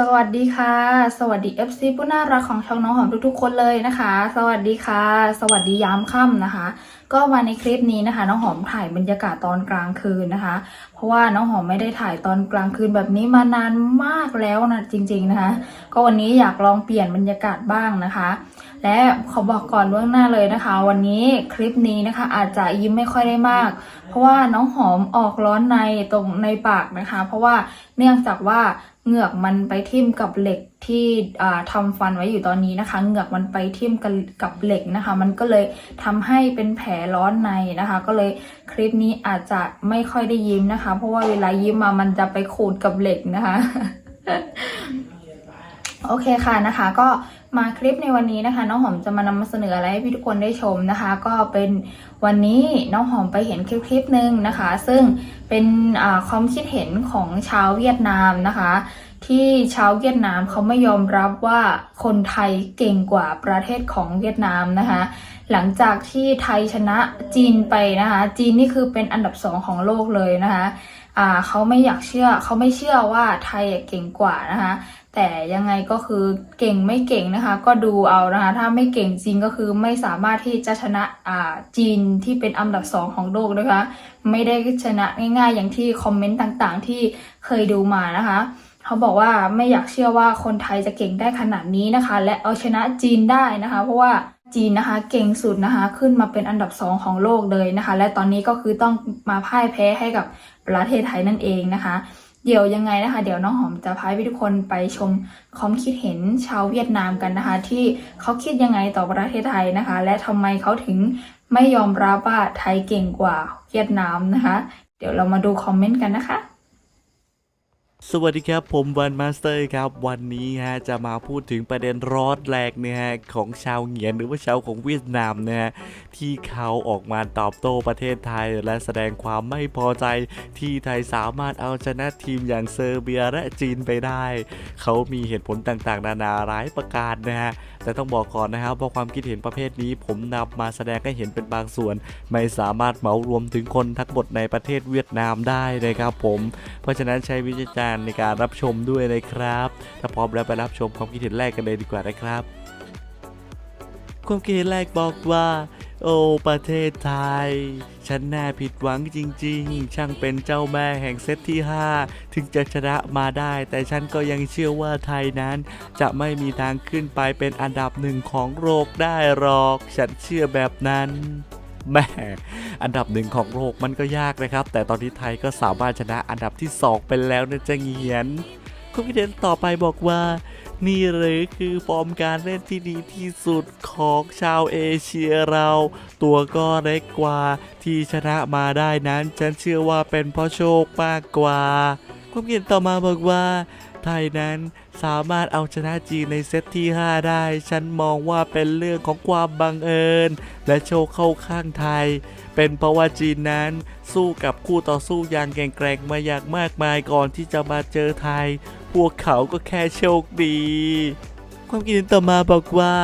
สวัสดีค่ะ สวัสดี FC ผู้น่ารักของช่องน้องหอมทุกๆคนเลยนะคะ สวัสดีค่ะ สวัสดียามค่ำนะคะ ก็มาในคลิปนี้นะคะ น้องหอมถ่ายบรรยากาศตอนกลางคืนนะคะ เพราะว่าน้องหอมไม่ได้ถ่ายตอนกลางคืนแบบนี้มานานมากแล้วนะจริง ๆนะคะ ก็วันนี้อยากลองเปลี่ยนบรรยากาศบ้างนะคะ และขอบอกก่อนล่วงหน้าเลยนะคะ วันนี้คลิปนี้นะคะ อาจจะยิ้มไม่ค่อยได้มาก เพราะว่าน้องหอมออกร้อนในตรงในปากนะคะ เพราะว่าเนื่องจากว่าเหงือกมันไปทิ่มกับเหล็ก ที่อ่าทำฟันไว้อยู่ตอนนี้นะคะ เหงือกมันไปทิ่มกันกับเหล็กนะคะ มันก็เลยทำให้เป็นแผลร้อนในนะคะ ก็เลยคลิปนี้อาจจะไม่ค่อยได้ยิ้มนะคะ เพราะว่าเวลายิ้มมามันจะไปขูดกับเหล็กนะคะโอเคค่ะนะคะก็มาคลิปในวันนี้นะคะ น้องหอมจะมานำมาเสนออะไรให้พี่ทุกคนได้ชมนะคะ ก็เป็นวันนี้น้องหอมไปเห็นคลิปคลิปหนึ่งนะคะ ซึ่งเป็นความคิดเห็นของชาวเวียดนามนะคะ ที่ชาวเวียดนามเขาไม่ยอมรับว่าคนไทยเก่งกว่าประเทศของเวียดนามนะคะ หลังจากที่ไทยชนะจีนไปนะคะ จีนนี่คือเป็นอันดับสองของโลกเลยนะคะอ่าเขาไม่อยากเชื่อเขาไม่เชื่อว่าไทยเก่งกว่านะคะ แต่ยังไงก็คือเก่งไม่เก่งนะคะ ก็ดูเอานะคะถ้าไม่เก่งจริงก็คือไม่สามารถที่จะชนะอ่าจีนที่เป็นอันดับสองของโลกนะคะ ไม่ได้ชนะง่ายๆอย่างที่คอมเมนต์ต่างๆที่เคยดูมานะคะ เขาบอกว่าไม่อยากเชื่อว่าคนไทยจะเก่งได้ขนาดนี้นะคะ และเอาชนะจีนได้นะคะ เพราะว่าจีนนะคะเก่งสุดนะคะ ขึ้นมาเป็นอันดับสองของโลกเลยนะคะ และตอนนี้ก็คือต้องมาพ่ายแพ้ให้กับประเทศไทยนั่นเองนะคะ เดี๋ยวยังไงนะคะ เดี๋ยวน้องหอมจะพาทุกคนไปชมความคิดเห็นชาวเวียดนามกันนะคะ ที่เขาคิดยังไงต่อประเทศไทยนะคะ และทำไมเขาถึงไม่ยอมรับว่าไทยเก่งกว่าเวียดนามนะคะ เดี๋ยวเรามาดูคอมเมนต์กันนะคะ สวัสดีครับผมวันมาสเตอร์ครับ วันนี้ฮะจะมาพูดถึงประเด็นร้อนแรกเนี่ยฮะของชาวเหงียนหรือว่าชาวของเวียดนามนะฮะที่เขาออกมาตอบโต้ประเทศไทย และแสดงความไม่พอใจที่ไทยสามารถเอาชนะทีมอย่างเซอร์เบียและจีนไปได้ เขามีเหตุผลต่างๆ นานาหลายประการนะฮะแต่ต้องบอกก่อนนะครับว่าความคิดเห็นประเภทนี้ ผมนำมาแสดงให้เห็นเป็นบางส่วน ไม่สามารถเหมารวมถึงคนทั้งหมดในประเทศเวียดนามได้นะครับผมเพราะฉะนั้นใช้วิจารณ์ในการรับชมด้วยนะครับ ถ้าพร้อมแล้วไปรับชมความคิดเห็นแรกกันเลยดีกว่านะครับ ความคิดเห็นแรกบอกว่า โอ้ประเทศไทย ฉันน่าผิดหวังจริง ๆ ช่างเป็นเจ้าแม่แห่งเซตที่ 5 ถึงจะชนะมาได้ แต่ฉันก็ยังเชื่อว่าไทยนั้น จะไม่มีทางขึ้นไปเป็นอันดับหนึ่งของโลกได้หรอก ฉันเชื่อแบบนั้น แหม่อันดับหนึ่งของโลกมันก็ยากนะครับ แต่ตอนนี้ไทยก็สามารถชนะอันดับที่ 2 ไปแล้วนะจะเงียนคุณพิเดนต่อไปบอกว่า นี่หรือคือฟอร์มการเล่นที่ดีที่สุดของชาวเอเชียเรา ตัวก็เล็กกว่าที่ชนะมาได้นั้น ฉันเชื่อว่าเป็นเพราะโชคมากกว่าความคิดเห็นต่อมาบอกว่า ไทยนั้น สามารถเอาชนะจีนในเซตที่ 5 ได้ ฉันมองว่าเป็นเรื่องของความบังเอิญ และโชคเข้าข้างไทย เป็นเพราะว่าจีนนั้น สู้กับคู่ต่อสู้อย่างแกร่งๆมาอย่างมากมายก่อนที่จะมาเจอไทย พวกเขาก็แค่โชคดี ความคิดเห็นต่อมาบอกว่า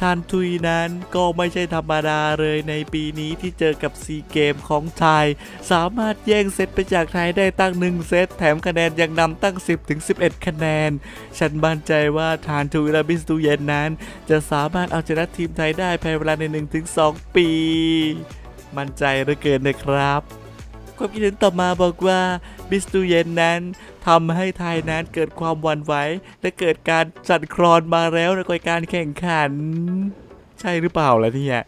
ทานทุยนั้นก็ไม่ใช่ธรรมดาเลยในปีนี้ที่เจอกับซีเกมของไทย สามารถแย่งเซตไปจากไทยได้ตั้งหนึ่งเซต แถมคะแนนยังนำตั้ง 10ถึง11 คะแนน ฉันมั่นใจว่าทานทุยและบิสตูเย็นนั้น จะสามารถเอาชนะทีมไทยได้ภายในเวลาใน 1-2 ปี มั่นใจเหลือเกินนะครับ ความคิดเห็นต่อมาบอกว่าบิสตูเย็นนั้นทำให้ไทยนั้นเกิดความหวั่นไหวและเกิดการสั่นคลอนมาแล้วในการแข่งขัน ใช่หรือเปล่าล่ะเนี่ย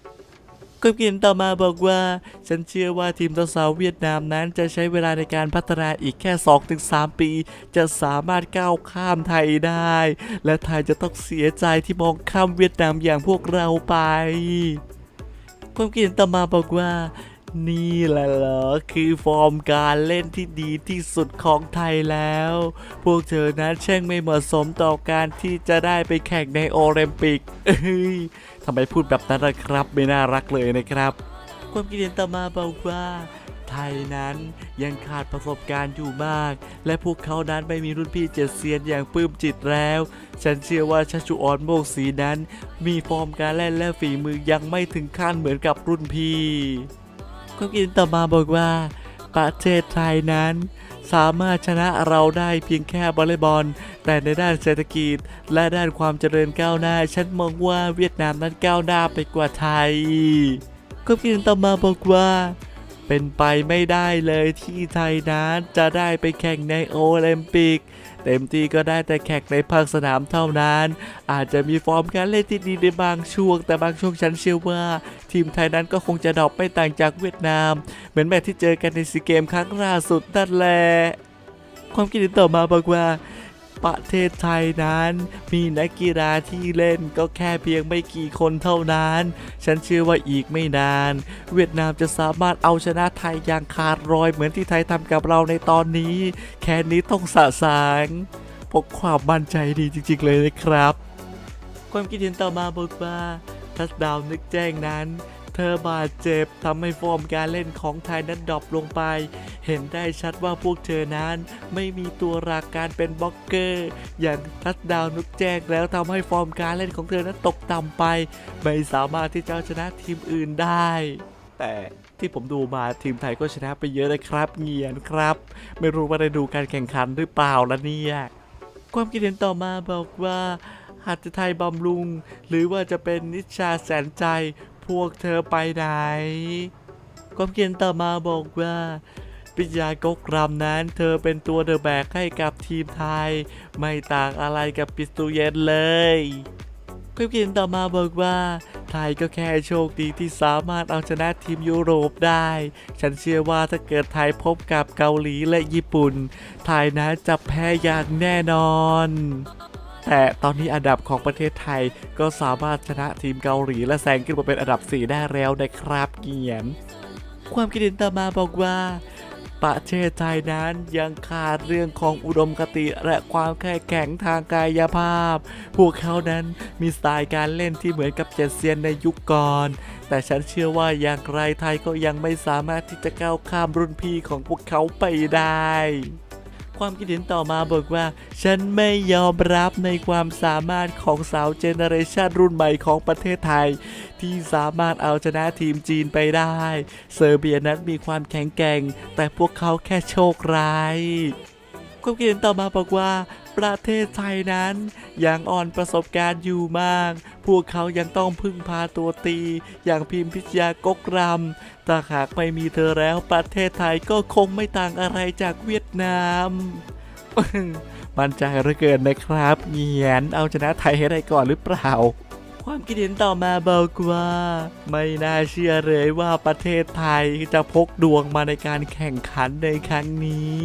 ความคิดเห็นต่อมาบอกว่า ฉันเชื่อว่าทีมสาวเวียดนามนั้นจะใช้เวลาในการพัฒนาอีกแค่ 2-3 ปี จะสามารถก้าวข้ามไทยได้ และไทยจะต้องเสียใจที่มองข้ามเวียดนามอย่างพวกเราไปความคิดเห็นต่อมาบอกว่า นี่แหละเหรอ คือฟอร์มการเล่นที่ดีที่สุดของไทยแล้ว พวกเธอนั้นแช่งไม่เหมาะสมต่อการที่จะได้ไปแข่งในโอลิมปิกเอ้ยทำไมพูดแบบนั้นล่ะครับ ไม่น่ารักเลยนะครับ ความคิดเห็นต่อมาบอกว่าไทยนั้นยังขาดประสบการณ์อยู่มาก และพวกเขานั้นไม่มีรุ่นพี่เจ็ดเซียนอย่างปลื้มจิตแล้ว ฉันเชื่อว่าชัชชุออนโมกสีนั้น มีฟอร์มการเล่นและฝีมือยังไม่ถึงขั้นเหมือนกับรุ่นพี่ ความคิดเห็นต่อมาบอกว่าประเทศไทยนั้น สามารถชนะเราได้เพียงแค่วอลเลย์บอล แต่ในด้านเศรษฐกิจ และด้านความเจริญก้าวหน้า ฉันมองว่าเวียดนามนั้นก้าวหน้าไปกว่าไทยก็คิดต่อมาบอกว่าเป็นไปไม่ได้เลยที่ไทยนั้นจะได้ไปแข่งในโอลิมปิก เต็มที่ก็ได้แต่แข่งในภาคสนามเท่านั้น อาจจะมีฟอร์มการเล่นที่ดีในบางช่วง แต่บางช่วงฉันเชื่อว่า ทีมไทยนั้นก็คงจะดรอปไม่ต่างจากเวียดนาม เหมือนแมตช์ที่เจอกันในซีเกมครั้งล่าสุดนั่นแหละความคิดเห็นต่อมาบอกว่า ประเทศไทยนั้น มีนักกีฬาที่เล่นก็แค่เพียงไม่กี่คนเท่านั้น ฉันเชื่อว่าอีกไม่นาน เวียดนามจะสามารถเอาชนะไทยอย่างขาดรอยเหมือนที่ไทยทำกับเราในตอนนี้ แค่นี้ต้องสะสางพกความมั่นใจดีจริง ๆ เลยนะครับ ความคิดเห็นต่อมาบอกว่าทัสดาวนึกแจ้งนั้น เธอบาดเจ็บทำให้ฟอร์มการเล่นของไทยนั้นดรอปลงไป เห็นได้ชัดว่าพวกเธอนั้นไม่มีตัวรักการเป็นบล็อกเกอร์ อย่างทัสดาวนึกแจ้งแล้วทำให้ฟอร์มการเล่นของเธอนั้นตกต่ำไป ไม่สามารถที่จะเอาชนะทีมอื่นได้ แต่ที่ผมดูมาทีมไทยก็ชนะไปเยอะเลยครับ เงียนครับ ไม่รู้ว่าได้ดูการแข่งขันหรือเปล่าละเนี่ยความคิดเห็นต่อมาบอกว่าหัตถไทยบำรุง หรือว่าจะเป็นนิชาแสนใจ พวกเธอไปไหน ความคิดเห็นต่อมาบอกว่าปิยากกรำนั้น เธอเป็นตัวเดอะแบกให้กับทีมไทย ไม่ต่างอะไรกับปิสตูเยนเลยความคิดเห็นต่อมาบอกว่า ไทยก็แค่โชคดีที่สามารถเอาชนะทีมยุโรปได้ ฉันเชื่อว่าถ้าเกิดไทยพบกับเกาหลีและญี่ปุ่น ไทยนะจะแพ้อย่างแน่นอน แต่ตอนนี้อันดับของประเทศไทยก็สามารถชนะทีมเกาหลีและแซงขึ้นมาเป็นอันดับ 4 ได้แล้วนะครับเกียนความคิดเห็นต่อมาบอกว่าประเทศไทยนั้นยังขาดเรื่องของอุดมคติและความแข็งแกร่งทางกายภาพ พวกเขานั้นมีสไตล์การเล่นที่เหมือนกับเจ็ดเซียนในยุคก่อน แต่ฉันเชื่อว่าอย่างไรไทยก็ยังไม่สามารถที่จะก้าวข้ามรุ่นพี่ของพวกเขาไปได้ ความคิดเห็นต่อมาบอกว่า ฉันไม่ยอมรับในความสามารถของสาวเจเนอเรชันรุ่นใหม่ของประเทศไทย ที่สามารถเอาชนะทีมจีนไปได้ เซอร์เบียนั้นมีความแข็งแกร่ง แต่พวกเขาแค่โชคร้าย ความคิดเห็นต่อมาบอกว่า ประเทศไทยนั้น ยังอ่อนประสบการณ์อยู่มาก พวกเขายังต้องพึ่งพาตัวตี อย่างพิมพิชยากกรำแต่หากไม่มีเธอแล้วประเทศไทยก็คงไม่ต่างอะไรจากเวียดนามมั่นใจเหลือเกินนะครับ เงียนเอาชนะไทยให้ได้ก่อนหรือเปล่า ความคิดเห็นต่อมาบอกว่า ไม่น่าเชื่อเลยว่าประเทศไทยจะพกดวงมาในการแข่งขันในครั้งนี้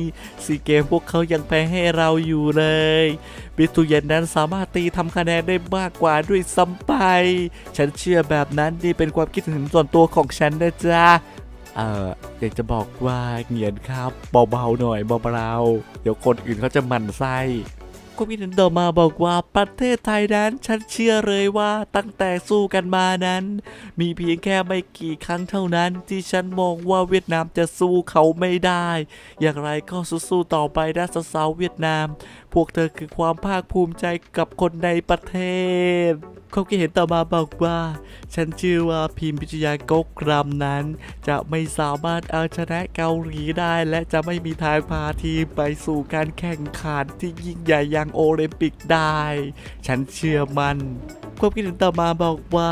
ซีเกมพวกเขายังแพ้ให้เราอยู่เลยบิตูเย็นนั้นสามารถตีทำคะแนนได้มากกว่าด้วยซ้ำไป ฉันเชื่อแบบนั้นนี่เป็นความคิดเห็นส่วนตัวของฉันนะจ๊ะเอออยากจะบอกว่าเงียนครับเบาๆหน่อยเบาๆเดี๋ยวคนอื่นเขาจะหมั่นไส้ ก็มีหนึ่งต่อมาบอกว่าประเทศไทยนั้น ฉันเชื่อเลยว่าตั้งแต่สู้กันมานั้น มีเพียงแค่ไม่กี่ครั้งเท่านั้น ที่ฉันมองว่าเวียดนามจะสู้เขาไม่ได้ อย่างไรก็สู้ๆต่อไปนะสาวๆเวียดนาม พวกเธอคือความภาคภูมิใจกับคนในประเทศความคิดเห็นต่อมาบอกว่า ฉันเชื่อว่าพิมพิชยากกรำนั้น จะไม่สามารถเอาชนะเกาหลีได้ และจะไม่มีทางพาทีมไปสู่การแข่งขันที่ยิ่งใหญ่ย่างโอลิมปิกได้ ฉันเชื่อมันความคิดเห็นต่อมาบอกว่า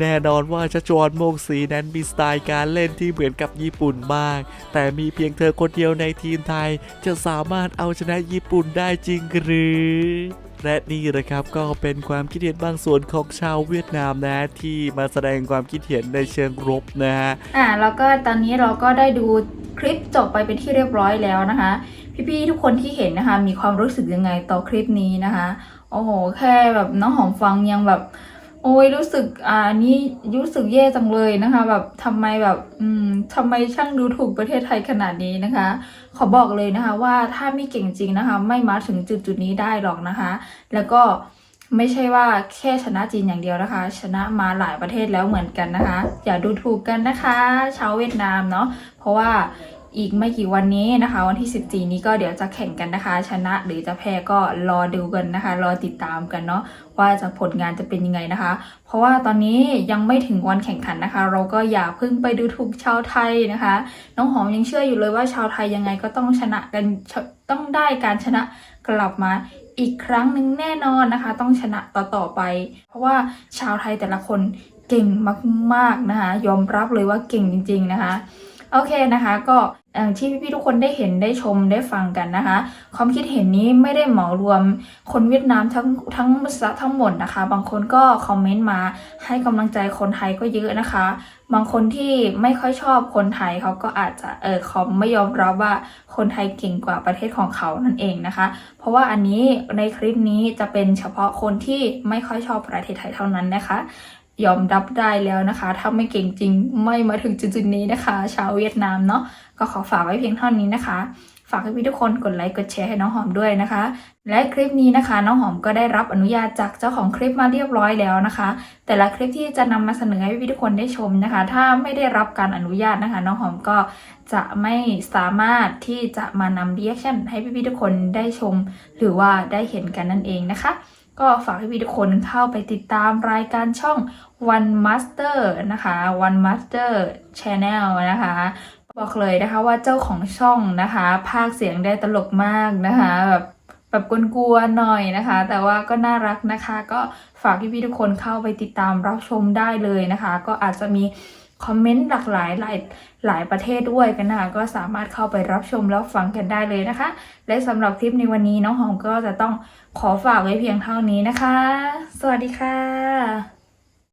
แน่นอนว่าชจวนโมกศรีนั้นมีสไตล์การเล่นที่เหมือนกับญี่ปุ่นมาก แต่มีเพียงเธอคนเดียวในทีมไทย จะสามารถเอาชนะญี่ปุ่นได้จริงหรือและนี่นะครับก็เป็นความคิดเห็นบางส่วนของชาวเวียดนามนะที่มาแสดงความคิดเห็นในเชิงรบนะฮะอ่าแล้วก็ตอนนี้เราก็ได้ดูคลิปจบไปเป็นที่เรียบร้อยแล้วนะคะ พี่ๆทุกคนที่เห็นนะคะ มีความรู้สึกยังไงต่อคลิปนี้นะคะ โอ้โห แค่แบบน้องหอมฟังยังแบบ โอ้ยรู้สึกอ่านี่รู้สึกแย่จังเลยนะคะ แบบทำไมแบบอืมทำไมช่างดูถูกประเทศไทยขนาดนี้นะคะ ขอบอกเลยนะคะ ว่าถ้าไม่เก่งจริงนะคะ ไม่มาถึงจุดจุดนี้ได้หรอกนะคะ แล้วก็ไม่ใช่ว่าแค่ชนะจีนอย่างเดียวนะคะ ชนะมาหลายประเทศแล้วเหมือนกันนะคะ อย่าดูถูกกันนะคะ ชาวเวียดนามเนาะเพราะว่า อีกไม่กี่วันนี้นะคะ วันที่ 14 นี้ก็เดี๋ยวจะแข่งกันนะคะ ชนะหรือจะแพ้ก็รอดูกันนะคะ รอติดตามกันเนาะว่าจะผลงานจะเป็นยังไงนะคะ เพราะว่าตอนนี้ยังไม่ถึงวันแข่งขันนะคะ เราก็อย่าเพิ่งไปดูถูกชาวไทยนะคะ น้องหอมยังเชื่ออยู่เลยว่าชาวไทยยังไงก็ต้องชนะกันต้องได้การชนะกลับมาอีกครั้งหนึ่งแน่นอนนะคะ ต้องชนะต่อต่อๆไป เพราะว่าชาวไทยแต่ละคนเก่งมากๆนะคะ ยอมรับเลยว่าเก่งจริง ๆนะคะ โอเคนะคะ ก็อย่างที่พี่ๆทุกคนได้เห็นได้ชมได้ฟังกันนะคะ ความคิดเห็นนี้ไม่ได้เหมารวมคนเวียดนามทั้งทั้งทั้งหมดนะคะ บางคนก็คอมเมนต์มาให้กำลังใจคนไทยก็เยอะนะคะ บางคนที่ไม่ค่อยชอบคนไทยเขาก็อาจจะเออเขาไม่ยอมรับว่าคนไทยเก่งกว่าประเทศของเขานั่นเองนะคะ เพราะว่าอันนี้ในคลิปนี้จะเป็นเฉพาะคนที่ไม่ค่อยชอบประเทศไทยเท่านั้นนะคะ ยอมรับได้แล้วนะคะ ถ้าไม่เก่งจริงไม่มาถึงจุดๆนี้นะคะ ชาวเวียดนามเนาะก็ขอฝากไว้เพียงเท่านี้นะคะ ฝากให้พี่ทุกคนกดไลค์กดแชร์ให้น้องหอมด้วยนะคะ และคลิปนี้นะคะ น้องหอมก็ได้รับอนุญาตจากเจ้าของคลิปมาเรียบร้อยแล้วนะคะ แต่ละคลิปที่จะนำมาเสนอให้พี่ทุกคนได้ชมนะคะ ถ้าไม่ได้รับการอนุญาตนะคะ น้องหอมก็จะไม่สามารถที่จะมานำเรีแอคชั่นให้พี่ๆทุกคนได้ชม หรือว่าได้เห็นกันนั่นเองนะคะ ก็ฝากให้พี่ทุกคนเข้าไปติดตามรายการช่อง One Master นะคะ One Master Channel นะคะ บอกเลยนะคะว่าเจ้าของช่องนะคะ ภาคเสียงได้ตลกมากนะคะแบบแบบกวๆหน่อยนะคะ แต่ว่าก็น่ารักนะคะ ก็ฝากพี่ๆทุกคนเข้าไปติดตามรับชมได้เลยนะคะ ก็อาจจะมี คอมเมนต์หลากหลายหลายหลายประเทศด้วยกันนะคะก็สามารถเข้าไปรับชมแล้วฟังกันได้เลยนะคะ และสำหรับคลิปในวันนี้น้องหอมก็จะต้องขอฝากไว้เพียงเท่านี้นะคะ สวัสดีค่ะ